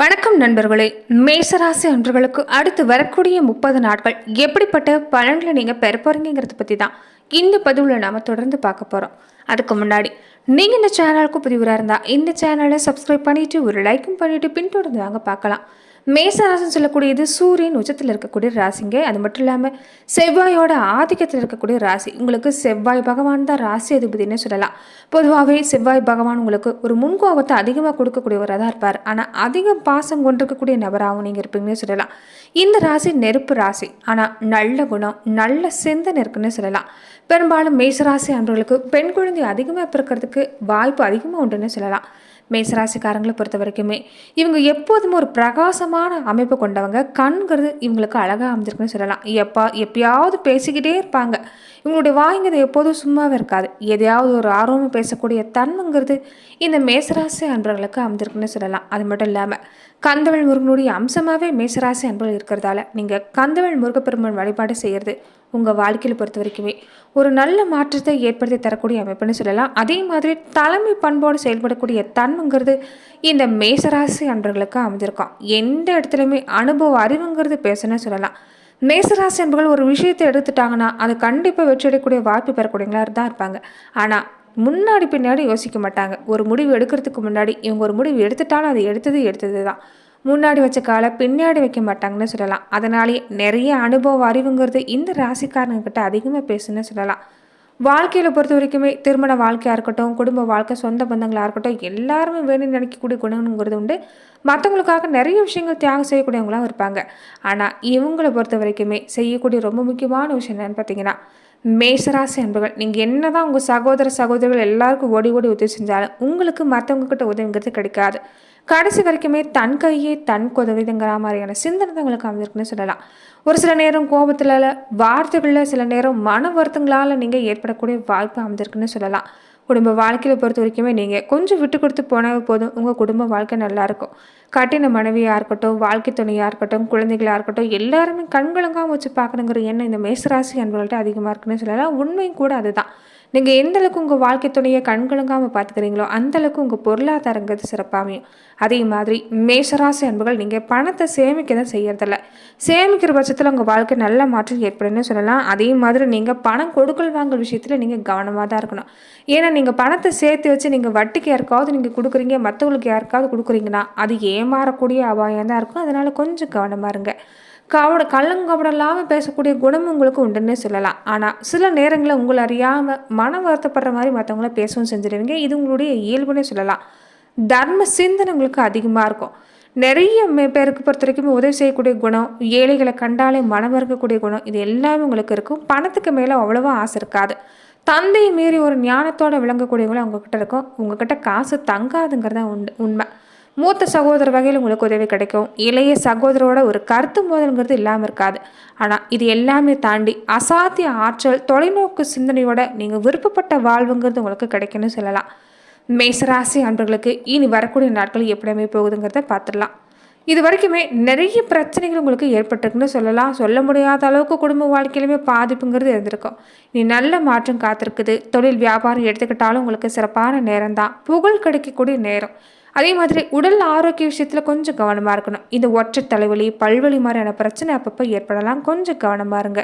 வணக்கம் நண்பர்களே. மேசராசி அன்றுகளுக்கு அடுத்து வரக்கூடிய முப்பது நாட்கள் எப்படிப்பட்ட பலன்களை நீங்கள் பெற போகிறீங்கிறத பற்றி தான் இந்த பதிவில் நாம் தொடர்ந்து பார்க்க போகிறோம் அதுக்கு முன்னாடி நீங்கள் இந்த சேனலுக்கு புதிவராக இருந்தால் இந்த சேனலை சப்ஸ்கிரைப் பண்ணிவிட்டு ஒரு லைக்கும் பண்ணிவிட்டு பின்தொடர்ந்து வாங்க பார்க்கலாம். மேசராசின்னு சொல்லக்கூடியது சூரியன் உச்சத்தில் இருக்கக்கூடிய ராசிங்க. அது மட்டும் இல்லாமல் செவ்வாயோட ஆதிக்கத்தில் இருக்கக்கூடிய ராசி. உங்களுக்கு செவ்வாய் பகவான் தான் ராசி அதிபதினே சொல்லலாம். பொதுவாகவே செவ்வாய் பகவான் உங்களுக்கு ஒரு முன்கோபத்தை அதிகமாக கொடுக்கக்கூடியவராக தான் இருப்பார். ஆனால் அதிக பாசம் கொண்டிருக்கக்கூடிய நபராகவும் நீங்கள் இருப்பீங்கன்னு சொல்லலாம். இந்த ராசி நெருப்பு ராசி. ஆனால் நல்ல குணம் நல்ல சிந்தனை இருக்குன்னு சொல்லலாம். பெரும்பாலும் மேசராசி அன்றவர்களுக்கு பெண் குழந்தை அதிகமாக பிறக்கிறதுக்கு வாய்ப்பு அதிகமாக உண்டுன்னு சொல்லலாம். மேசராசிக்காரங்களை பொறுத்த வரைக்குமே இவங்க எப்போதுமே ஒரு பிரகாசமான அமைப்பு கொண்டவங்க. கண்கிறது இவங்களுக்கு அழகாக அமைஞ்சிருக்குன்னு சொல்லலாம். எப்பா எப்பயாவது பேசிக்கிட்டே இருப்பாங்க. இவங்களுடைய வாய்ங்கிறது எப்போதும் சும்மாவே இருக்காது. எதையாவது ஒரு ஆர்வமாக பேசக்கூடிய தன்மைங்கிறது இந்த மேசராசி அன்பர்களுக்கு அமைஞ்சிருக்குன்னு சொல்லலாம். அது மட்டும் இல்லாமல் கந்தவள் முருகனுடைய அம்சமாகவே மேசராசி அன்பர்கள் இருக்கிறதால நீங்கள் கந்தவள் முருகப்பெருமான் வழிபாடு செய்கிறது உங்கள் வாழ்க்கையில் பொறுத்த வரைக்குமே ஒரு நல்ல மாற்றத்தை ஏற்படுத்தி தரக்கூடிய அமைப்புன்னு சொல்லலாம். அதே மாதிரி தலைமை பண்போடு செயல்படக்கூடிய தன்மைங்கிறது இந்த மேசராசி அன்பர்களுக்கு அமைஞ்சிருக்கும். எந்த இடத்துலையுமே அனுபவ அறிவுங்கிறது பேசணும்னு சொல்லலாம். மேசராசி அன்பர்கள் ஒரு விஷயத்தை எடுத்துட்டாங்கன்னா அது கண்டிப்பாக வெற்றியடையக்கூடிய வாய்ப்பு பெறக்கூடியங்களா தான் இருப்பாங்க. ஆனால் முன்னாடி பின்னாடி யோசிக்க மாட்டாங்க. ஒரு முடிவு எடுக்கிறதுக்கு முன்னாடி இவங்க ஒரு முடிவு எடுத்துட்டாலும் அது எடுத்தது எடுத்தது தான். முன்னாடி வச்ச காலை பின்னாடி வைக்க மாட்டாங்கன்னு சொல்லலாம். அதனாலேயே நிறைய அனுபவ அறிவுங்கிறது இந்த ராசிக்காரங்கக்கிட்ட அதிகமாக பேசுன்னு சொல்லலாம். வாழ்க்கையில் பொறுத்த வரைக்குமே திருமண வாழ்க்கையாக இருக்கட்டும் குடும்ப வாழ்க்கை சொந்த பந்தங்களாக இருக்கட்டும் எல்லாருமே வேணும்னு நினைக்கக்கூடிய குணங்கிறது உண்டு. மற்றவங்களுக்காக நிறைய விஷயங்கள் தியாகம் செய்யக்கூடியவங்களாம் இருப்பாங்க. ஆனால் இவங்களை பொறுத்த வரைக்குமே செய்யக்கூடிய ரொம்ப முக்கியமான விஷயம் என்னன்னு பார்த்தீங்கன்னா மேசராசி அன்புகள் நீங்கள் என்ன தான் உங்கள் சகோதர சகோதரிகள் எல்லாருக்கும் ஓடி ஓடி உதவி செஞ்சாலும் உங்களுக்கு மற்றவங்க கிட்ட உதவிங்கிறது கிடைக்காது. கடைசி வரைக்குமே தன் கையே தன் உதவிதுங்கிற மாதிரியான சிந்தனை தான் உங்களுக்கு அமைஞ்சிருக்குன்னு சொல்லலாம். ஒரு சில நேரம் கோபத்தில் வார்த்தைகளில் சில நேரம் மன வருத்தங்களால் நீங்கள் ஏற்படக்கூடிய வாய்ப்பு அமைஞ்சிருக்குன்னு சொல்லலாம். குடும்ப வாழ்க்கையில் பொறுத்த வரைக்குமே நீங்கள் கொஞ்சம் விட்டு கொடுத்து போனால் போதும். உங்கள் குடும்ப வாழ்க்கை நல்லாயிருக்கும் கட்டின மனைவியாக இருக்கட்டும் வாழ்க்கை துணையாக இருக்கட்டும் குழந்தைகளாக இருக்கட்டும் எல்லாருமே கண்கலங்காமல் வச்சு பார்க்கணுங்கிற எண்ணம் இந்த மேசராசி அன்பர்கள்ட்ட அதிகமாக இருக்குன்னு சொல்லலாம். உண்மையும் கூட அதுதான். நீங்கள் எந்த அளவுக்கு உங்கள் வாழ்க்கை துணையை கண்கலங்காமல் பார்த்துக்கிறீங்களோ அந்தளவுக்கு உங்கள் பொருளாதாரங்கிறது சிறப்பாமையும். அதே மாதிரி மேசராசி அன்புகள் நீங்கள் பணத்தை சேமிக்க தான் செய்யறதில்ல. சேமிக்கிற பட்சத்தில் உங்கள் வாழ்க்கை நல்ல மாற்றம் ஏற்படும்னு சொல்லலாம். அதே மாதிரி நீங்கள் பணம் கொடுக்கல் வாங்கல் விஷயத்தில் நீங்கள் கவனமாக தான் இருக்கணும். ஏன்னா நீங்கள் பணத்தை சேர்த்து வச்சு நீங்கள் வட்டிக்கு யாருக்காவது நீங்கள் கொடுக்குறீங்க மற்றவங்களுக்கு யாருக்காவது கொடுக்குறீங்கன்னா அது ஏமாறக்கூடிய அபாயம் தான் இருக்கும். அதனால் கொஞ்சம் கவனமாக இருங்க. கவட கள்ளங்கவடம் இல்லாமல் பேசக்கூடிய குணம் உங்களுக்கு உண்டுன்னு சொல்லலாம். ஆனால் சில நேரங்களில் உங்களை அறியாமல் மனம் வருத்தப்படுற மாதிரி மற்றவங்கள பேசவும் செஞ்சிருவீங்க. இது உங்களுடைய இயல்புனே சொல்லலாம். தர்ம சிந்தனை உங்களுக்கு அதிகமாக இருக்கும். நிறைய பேருக்கு பொறுத்த வரைக்கும் உதவி செய்யக்கூடிய குணம் ஏழைகளை கண்டாலே மனம் இருக்கக்கூடிய குணம் இது எல்லாமே உங்களுக்கு இருக்கும். பணத்துக்கு மேலே அவ்வளோவா ஆசை இருக்காது. தந்தையை மீறி ஒரு ஞானத்தோடு விளங்கக்கூடியவங்களும் அவங்கக்கிட்ட இருக்கும். உங்ககிட்ட காசு தங்காதுங்கிறத உண்டு உண்மை. மூத்த சகோதர வகையில் உங்களுக்கு உதவி கிடைக்கும். இளைய சகோதரோட ஒரு கருத்து மோதல்ங்கிறது இல்லாமல் இருக்காது. ஆனால் இது எல்லாமே தாண்டி அசாத்திய ஆற்றல் தொலைநோக்கு சிந்தனையோட நீங்கள் விருப்பப்பட்ட வாழ்வுங்கிறது உங்களுக்கு கிடைக்கும்னு சொல்லலாம். மேசராசி அன்பர்களுக்கு இனி வரக்கூடிய நாட்கள் எப்படி போகுதுங்கிறத பார்த்துடலாம். இது வரைக்குமே நிறைய பிரச்சனைகள் உங்களுக்கு ஏற்பட்டிருக்குன்னு சொல்லலாம். சொல்ல முடியாத அளவுக்கு குடும்ப வாழ்க்கையிலுமே பாதிப்புங்கிறது இருந்திருக்கும். நீ நல்ல மாற்றம் காத்திருக்குது. தொழில் வியாபாரம் எடுத்துக்கிட்டாலும் உங்களுக்கு சிறப்பான நேரம் தான் புகழ் கிடைக்கக்கூடிய நேரம். அதே மாதிரி உடல் ஆரோக்கிய விஷயத்தில் கொஞ்சம் கவனமாக இருக்கணும். இந்த ஒற்றை தலைவலி பல்வலி மாதிரியான பிரச்சனை அப்பப்போ ஏற்படலாம். கொஞ்சம் கவனமாக இருங்க.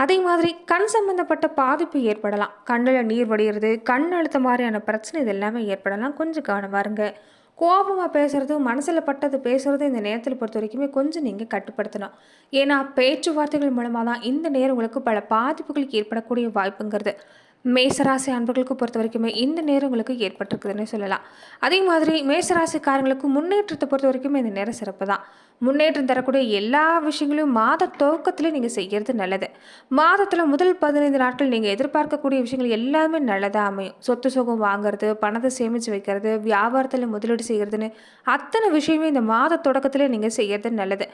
அதே மாதிரி கண் சம்பந்தப்பட்ட பாதிப்பு ஏற்படலாம். கண்ணில் நீர் வடிகிறது கண் அழுத்த மாதிரியான பிரச்சனை இது எல்லாமே ஏற்படலாம். கொஞ்சம் கவனமாக இருங்க கோபமாக பேசுகிறதும் மனசில் பட்டது பேசுகிறதும் இந்த நேரத்தில் பொறுத்த வரைக்குமே கொஞ்சம் நீங்கள் கட்டுப்படுத்தணும். ஏன்னா பேச்சுவார்த்தைகள் மூலமாக தான் இந்த நேரம் உங்களுக்கு பல பாதிப்புகளுக்கு ஏற்படக்கூடிய வாய்ப்புங்கிறது. மேசராசி அன்பர்களுக்கு பொறுத்த வரைக்குமே இந்த நேரம் உங்களுக்கு ஏற்பட்டிருக்குதுன்னு சொல்லலாம். அதே மாதிரி மேசராசிக்காரங்களுக்கு முன்னேற்றத்தை பொறுத்த வரைக்குமே இந்த நேரம் சிறப்பு தான். முன்னேற்றம் தரக்கூடிய எல்லா விஷயங்களையும் மாத துவக்கத்தில் நீங்கள் செய்கிறது நல்லது. மாதத்தில் முதல் பதினைந்து நாட்கள் நீங்கள் எதிர்பார்க்கக்கூடிய விஷயங்கள் எல்லாமே நல்லதாக அமையும். சொத்து சுகம் வாங்குறது பணத்தை சேமித்து வைக்கிறது வியாபாரத்தில் முதலீடு செய்கிறதுன்னு அத்தனை விஷயமே இந்த மாத தொடக்கத்தில் நீங்கள் செய்கிறது நல்லது.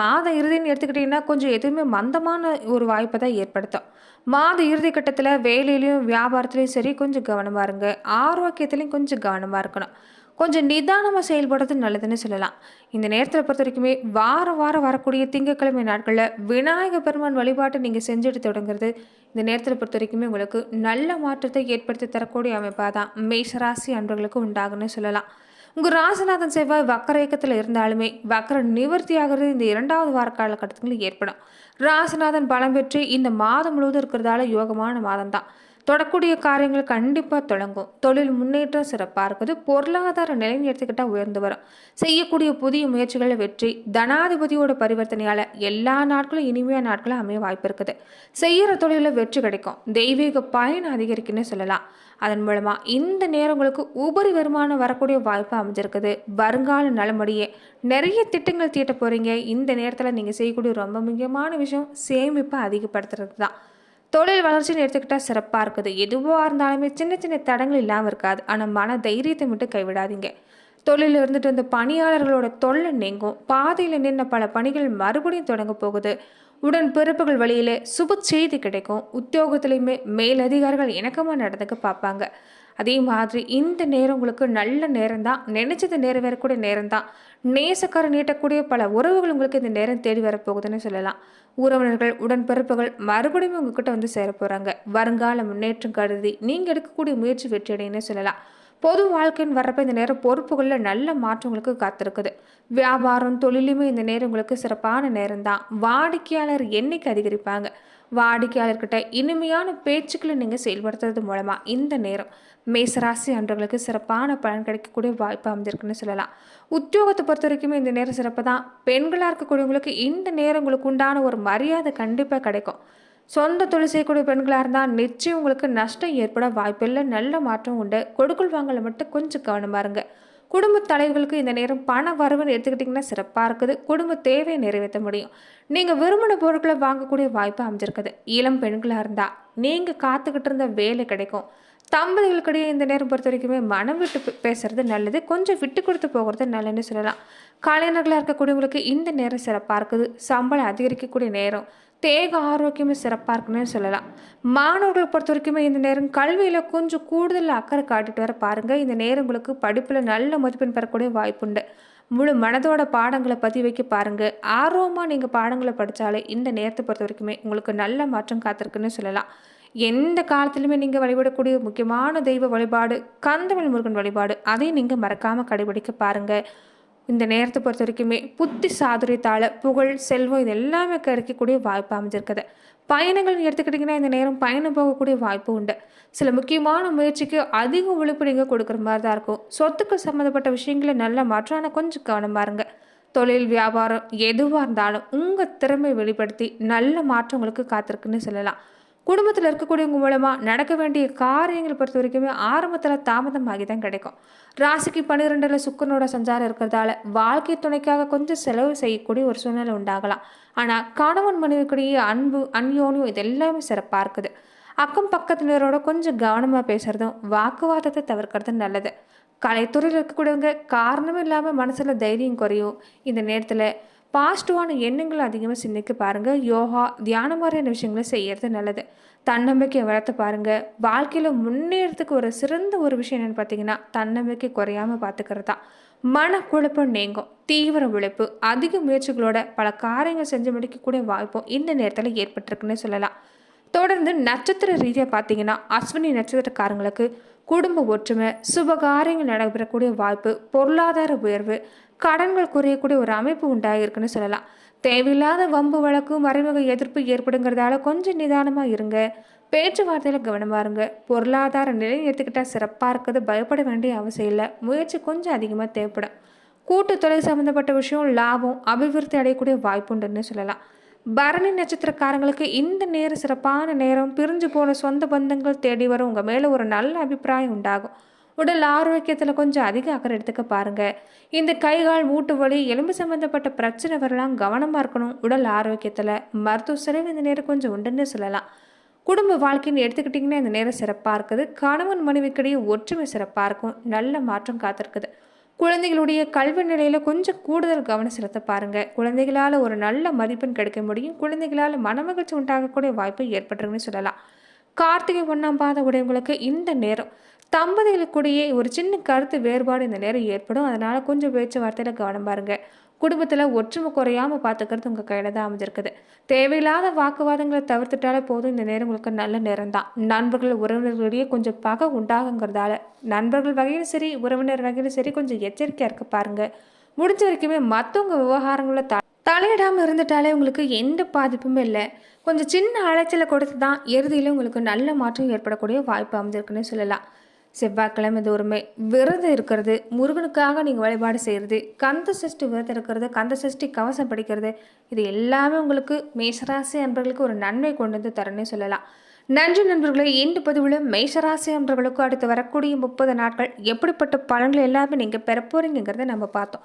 மாத இறுதின்னு எடுத்துக்கிட்டிங்கன்னா கொஞ்சம் எதுவுமே மந்தமான ஒரு வாய்ப்பை தான் ஏற்படுத்தும். மாத இறுதி கட்டத்தில் வேலையிலையும் வியாபாரத்துலேயும் சரி கொஞ்சம் கவனமாக இருங்க. ஆரோக்கியத்துலேயும் கொஞ்சம் கவனமாக இருக்கணும். கொஞ்சம் நிதானமாக செயல்படுறது நல்லதுன்னு சொல்லலாம். இந்த நேரத்தில் பொறுத்த வரைக்குமே வாரம் வாரம் வரக்கூடிய திங்கக்கிழமை நாட்களில் விநாயக பெருமான் வழிபாட்டை நீங்கள் செஞ்சுட்டு தொடங்குறது இந்த நேரத்தில் பொறுத்த வரைக்குமே உங்களுக்கு நல்ல மாற்றத்தை ஏற்படுத்தி தரக்கூடிய அமைப்பாக தான் மேஷராசி அன்பர்களுக்கு உண்டாகுன்னு சொல்லலாம். உங்கள் ராசிநாதன் செவ்வாய் வக்கர இயக்கத்தில் இருந்தாலுமே வக்கர நிவர்த்தி ஆகிறது இந்த இரண்டாவது வார காலகட்டத்தில் ஏற்படும். ராசிநாதன் பலம் பெற்று இந்த மாதம் முழுவதும் இருக்கிறதால யோகமான மாதம் தான் தொடக்கூடிய காரியங்கள் கண்டிப்பாக தொடங்கும். தொழில் முன்னேற்றம் சிறப்பாக இருக்குது. பொருளாதார நிலைன்னு எடுத்துக்கிட்டால் உயர்ந்து வரும். செய்யக்கூடிய புதிய முயற்சிகளில் வெற்றி தனாதிபதியோட பரிவர்த்தனையால் எல்லா நாட்களும் இனிமையான நாட்களும் அமைய வாய்ப்பு இருக்குது. செய்கிற தொழிலில் வெற்றி கிடைக்கும். தெய்வீக பயன் அதிகரிக்குன்னு சொல்லலாம். அதன் மூலமாக இந்த நேரங்களுக்கு உபரி வருமானம் வரக்கூடிய வாய்ப்பு அமைஞ்சிருக்குது. வருங்கால நலமடியே நிறைய திட்டங்கள் தீட்ட போகிறீங்க இந்த நேரத்தில் நீங்கள் செய்யக்கூடிய ரொம்ப முக்கியமான விஷயம் சேமிப்பை அதிகப்படுத்துறது தான் தொழில் வளர்ச்சின்னு எடுத்துக்கிட்டால் சிறப்பாக இருக்குது. எதுவாக இருந்தாலுமே சின்ன சின்ன தடங்கள் இல்லாமல் இருக்காது. ஆனால் மன தைரியத்தை மட்டும் கைவிடாதீங்க. தொழிலில் இருந்துட்டு வந்த பணியாளர்களோட தொல்லை நீங்கும். பாதையில் நின்ற பல பணிகள் மறுபடியும் தொடங்க போகுது. உடன் பிறப்புகள் வழியில் சுப செய்தி கிடைக்கும். உத்தியோகத்திலையுமே மேலதிகாரிகள் இணக்கமாக நடந்துக்க பார்ப்பாங்க. அதே மாதிரி இந்த நேரம் உங்களுக்கு நல்ல நேரம் தான் நினைச்சது நிறைவேறக்கூடிய நேரம் தான் நேசக்கார நீட்டக்கூடிய பல உறவுகள் உங்களுக்கு இந்த நேரம் தேடி வரப்போகுதுன்னு சொல்லலாம். உறவினர்கள் உடன்பிறப்புகள் மறுபடியும் உங்ககிட்ட வந்து சேர போகிறாங்க வருங்கால முன்னேற்றம் கருதி நீங்கள் எடுக்கக்கூடிய முயற்சி வெற்றியடைன்னு சொல்லலாம். பொது வாழ்க்கைன்னு வர்றப்ப இந்த நேரம் பொறுப்புகளில் நல்ல மாற்றங்களுக்கு காத்திருக்குது. வியாபாரம் தொழிலுமே இந்த நேரம் உங்களுக்கு சிறப்பான நேரம் தான் வாடிக்கையாளர் எண்ணிக்கை அதிகரிப்பாங்க. வாடிக்கையாளர்கிட்ட இனிமையான பேச்சுக்களை நீங்கள் செயல்படுத்துறது மூலமாக இந்த நேரம் மேசராசி அன்றவர்களுக்கு சிறப்பான பலன் கிடைக்கக்கூடிய வாய்ப்பு அமைஞ்சிருக்குன்னு சொல்லலாம். உத்தியோகத்தை பொறுத்த வரைக்குமே இந்த நேரம் சிறப்பு தான். பெண்களாக இருக்கக்கூடியவங்களுக்கு இந்த நேரம் உங்களுக்கு உண்டான ஒரு மரியாதை கண்டிப்பாக கிடைக்கும். சொந்த தொழில் செய்யக்கூடிய பெண்களாக இருந்தால் நிச்சயம் உங்களுக்கு நஷ்டம் ஏற்பட வாய்ப்பில்லை. நல்ல மாற்றம் உண்டு. கொடுக்கல் வாங்கலை மட்டும் கொஞ்சம் கவனமாக இருங்க. குடும்ப தலைவர்களுக்கு இந்த நேரம் பண வரவுன்னு எடுத்துக்கிட்டிங்கன்னா சிறப்பாக இருக்குது. குடும்ப தேவையை நிறைவேற்ற முடியும். நீங்கள் விரும்பின பொருட்களை வாங்கக்கூடிய வாய்ப்பு அமைஞ்சிருக்குது. இளம் பெண்களாக இருந்தால் நீங்கள் காத்துக்கிட்டு இருந்த வேலை கிடைக்கும். தம்பதிகளுக்கிடையே இந்த நேரம் பொறுத்த வரைக்குமே மனம் விட்டு பேசுறது நல்லது. கொஞ்சம் விட்டு கொடுத்து போகிறது நல்லதுன்னு சொல்லலாம். கலைஞர்களாக இருக்கக்கூடியவங்களுக்கு இந்த நேரம் சிறப்பாக இருக்குது. சம்பளம் அதிகரிக்கக்கூடிய நேரம். தேக ஆரோக்கியமே சிறப்பாக இருக்குன்னு சொல்லலாம். மாணவர்களை பொறுத்த வரைக்குமே இந்த நேரம் கல்வியில் கொஞ்சம் கூடுதல் அக்கறை காட்டிட்டு வர பாருங்கள் இந்த நேரம் உங்களுக்கு படிப்பில் நல்ல மதிப்பெண் பெறக்கூடிய வாய்ப்புண்டு முழு மனதோட பாடங்களை பற்றி வைக்க பாருங்கள் ஆர்வமாக நீங்கள் பாடங்களை படித்தாலே இந்த நேரத்தை பொறுத்த வரைக்குமே உங்களுக்கு நல்ல மாற்றம் காத்திருக்குன்னு சொல்லலாம். எந்த காலத்திலுமே நீங்கள் வழிபடக்கூடிய முக்கியமான தெய்வ வழிபாடு கந்தவெளி முருகன் வழிபாடு அதையும் நீங்கள் மறக்காமல் கடைபிடிக்க பாருங்கள் இந்த நேரத்தை பொறுத்த வரைக்குமே புத்தி சாதுரியத்தால் புகழ் செல்வம் இது எல்லாமே கிடைக்கக்கூடிய வாய்ப்பு அமைஞ்சிருக்குது. பயணங்கள் எடுத்துக்கிட்டிங்கன்னா இந்த நேரம் பயணம் போகக்கூடிய வாய்ப்பு உண்டு. சில முக்கியமான முயற்சிக்கு அதிக உழைப்பு நீங்கள் கொடுக்குற மாதிரி தான் இருக்கும். சொத்துக்கள் சம்மந்தப்பட்ட விஷயங்களை நல்ல மாற்றான கொஞ்சம் கவனமாக இருங்க. தொழில் வியாபாரம் எதுவாக இருந்தாலும் உங்கள் திறமை வெளிப்படுத்தி நல்ல மாற்றங்களுக்கு காத்திருக்குன்னு சொல்லலாம். குடும்பத்தில் இருக்கக்கூடியவங்க மூலமாக நடக்க வேண்டிய காரியங்களை பொறுத்த வரைக்குமே ஆரம்பத்தில் தாமதமாகி தான் கிடைக்கும். ராசிக்கு பன்னிரெண்டில் சுக்கரனோட சஞ்சாரம் இருக்கிறதால வாழ்க்கை துணைக்காக கொஞ்சம் செலவு செய்யக்கூடிய ஒரு சூழ்நிலை உண்டாகலாம். ஆனால் கணவன் மனைவிக்குடைய அன்பு அந்யோன்யம் இது எல்லாமே சிறப்பாக இருக்குது. அக்கம் பக்கத்தினரோட கொஞ்சம் கவனமாக பேசுகிறதும் வாக்குவாதத்தை தவிர்க்கிறதும் நல்லது. கலைத்துறையில் இருக்கக்கூடியவங்க காரணமே இல்லாமல் மனசில் தைரியம் குறையும். இந்த நேரத்தில் பாசிட்டிவான எண்ணங்களை அதிகமாக சிந்திக்க பாருங்கள் யோகா தியானம் மாதிரியான விஷயங்களை செய்கிறது நல்லது. தன்னம்பிக்கையை வளர்த்து பாருங்கள் வாழ்க்கையில் முன்னேறதுக்கு ஒரு சிறந்த ஒரு விஷயம் என்னென்னு பார்த்தீங்கன்னா தன்னம்பிக்கை குறையாமல் பார்த்துக்கிறது தான். மனக்குழப்பம் நீங்கும். தீவிர உழைப்பு அதிக முயற்சிகளோட பல காரியங்கள் செஞ்சு முடிக்கக்கூடிய வாய்ப்பும் இந்த நேரத்தில் ஏற்பட்டிருக்குன்னு சொல்லலாம். தொடர்ந்து நட்சத்திர ரீதியாக பார்த்தீங்கன்னா அஸ்வினி நட்சத்திரக்காரங்களுக்கு குடும்ப ஒற்றுமை சுபகாரியங்கள் நடைபெறக்கூடிய வாய்ப்பு பொருளாதார உயர்வு கடன்கள் குறையக்கூடிய ஒரு அமைப்பு உண்டாகிருக்குன்னு சொல்லலாம். தேவையில்லாத வம்பு வழக்கு மறைமுக எதிர்ப்பு ஏற்படுங்கிறதால கொஞ்சம் நிதானமாக இருங்க. பேச்சுவார்த்தையில் கவனமாக இருங்க. பொருளாதார நிலை எடுத்துக்கிட்டால் சிறப்பாக இருக்குது. பயப்பட வேண்டிய அவசியம் இல்லை. முயற்சி கொஞ்சம் அதிகமாக தேவைப்படும். கூட்டுத்தொழில் சம்மந்தப்பட்ட விஷயம் லாபம் அபிவிருத்தி அடையக்கூடிய வாய்ப்புண்டுன்னு சொல்லலாம். பரணி நட்சத்திரக்காரங்களுக்கு இந்த நேரம் சிறப்பான நேரம் பிரிஞ்சு போன சொந்த பந்தங்கள் தேடி வரும். உங்கள் மேலே ஒரு நல்ல அபிப்பிராயம் உண்டாகும். உடல் ஆரோக்கியத்தில் கொஞ்சம் அதிக அக்கறை எடுத்துக்க பாருங்கள் இந்த கைகால் மூட்டு வலி எலும்பு சம்மந்தப்பட்ட பிரச்சனை வரலாம். கவனமாக இருக்கணும் உடல் ஆரோக்கியத்தில். மருத்துவ செலவு இந்த நேரம் கொஞ்சம் உண்டுன்னு சொல்லலாம். குடும்ப வாழ்க்கைன்னு எடுத்துக்கிட்டிங்கன்னா இந்த நேரம் சிறப்பாக இருக்குது. கணவன் மனைவிக்கிடையே ஒற்றுமை சிறப்பாக இருக்கும். நல்ல மாற்றம் காத்திருக்குது. குழந்தைகளுடைய கல்வி நிலையில் கொஞ்சம் கூடுதல் கவனம் செலுத்த பாருங்கள் குழந்தைகளால் ஒரு நல்ல மதிப்பெண் கிடைக்க முடியும். குழந்தைகளால் மனமகிழ்ச்சி உண்டாகக்கூடிய வாய்ப்பு ஏற்பட்டுருன்னு சொல்லலாம். கார்த்திகை ஒன்றாம் பாத உடையவங்களுக்கு இந்த நேரம் தம்பதிகளுக்குடியே ஒரு சின்ன கருத்து வேறுபாடு இந்த நேரம் ஏற்படும். அதனால் கொஞ்சம் பேச்சுவார்த்தையில் கவனம் பாருங்கள் குடும்பத்தில் ஒற்றுமை குறையாமல் பார்த்துக்கிறது உங்கள் கையில் தான் அமைஞ்சிருக்குது. தேவையில்லாத வாக்குவாதங்களை தவிர்த்துட்டாலே போதும். இந்த நேரம் உங்களுக்கு நல்ல நேரம் தான். நண்பர்கள் உறவினர்களிடையே கொஞ்சம் பகை உண்டாகுங்கிறதால நண்பர்கள் வகையிலும் சரி உறவினர் வகையிலும் சரி கொஞ்சம் எச்சரிக்கையாக இருக்க பாருங்கள் முடிஞ்ச வரைக்குமே மற்றவங்க விவகாரங்களில் த தலையிடாமல் இருந்துட்டாலே உங்களுக்கு எந்த பாதிப்புமே இல்லை. கொஞ்சம் சின்ன அலைச்சலை கொடுத்து தான் இறுதியில் உங்களுக்கு நல்ல மாற்றம் ஏற்படக்கூடிய வாய்ப்பு அமைஞ்சிருக்குன்னு சொல்லலாம். செவ்வாய்க்கிழமை தோறுமே விரதம் இருக்கிறது முருகனுக்காக நீங்கள் வழிபாடு செய்கிறது கந்த சஷ்டி விரதம் இருக்கிறது கந்த சஷ்டி கவசம் படிக்கிறது இது எல்லாமே உங்களுக்கு மேஷராசி அன்பர்களுக்கு ஒரு நன்மை கொண்டு வந்து தரேன்னு சொல்லலாம். நன்றி நண்பர்களே இந்த பதிவில் மேஷராசி அன்பர்களுக்கும் அடுத்து வரக்கூடிய முப்பது நாட்கள் எப்படிப்பட்ட பலன்கள் எல்லாமே நீங்கள் பெற நம்ம பார்த்தோம்.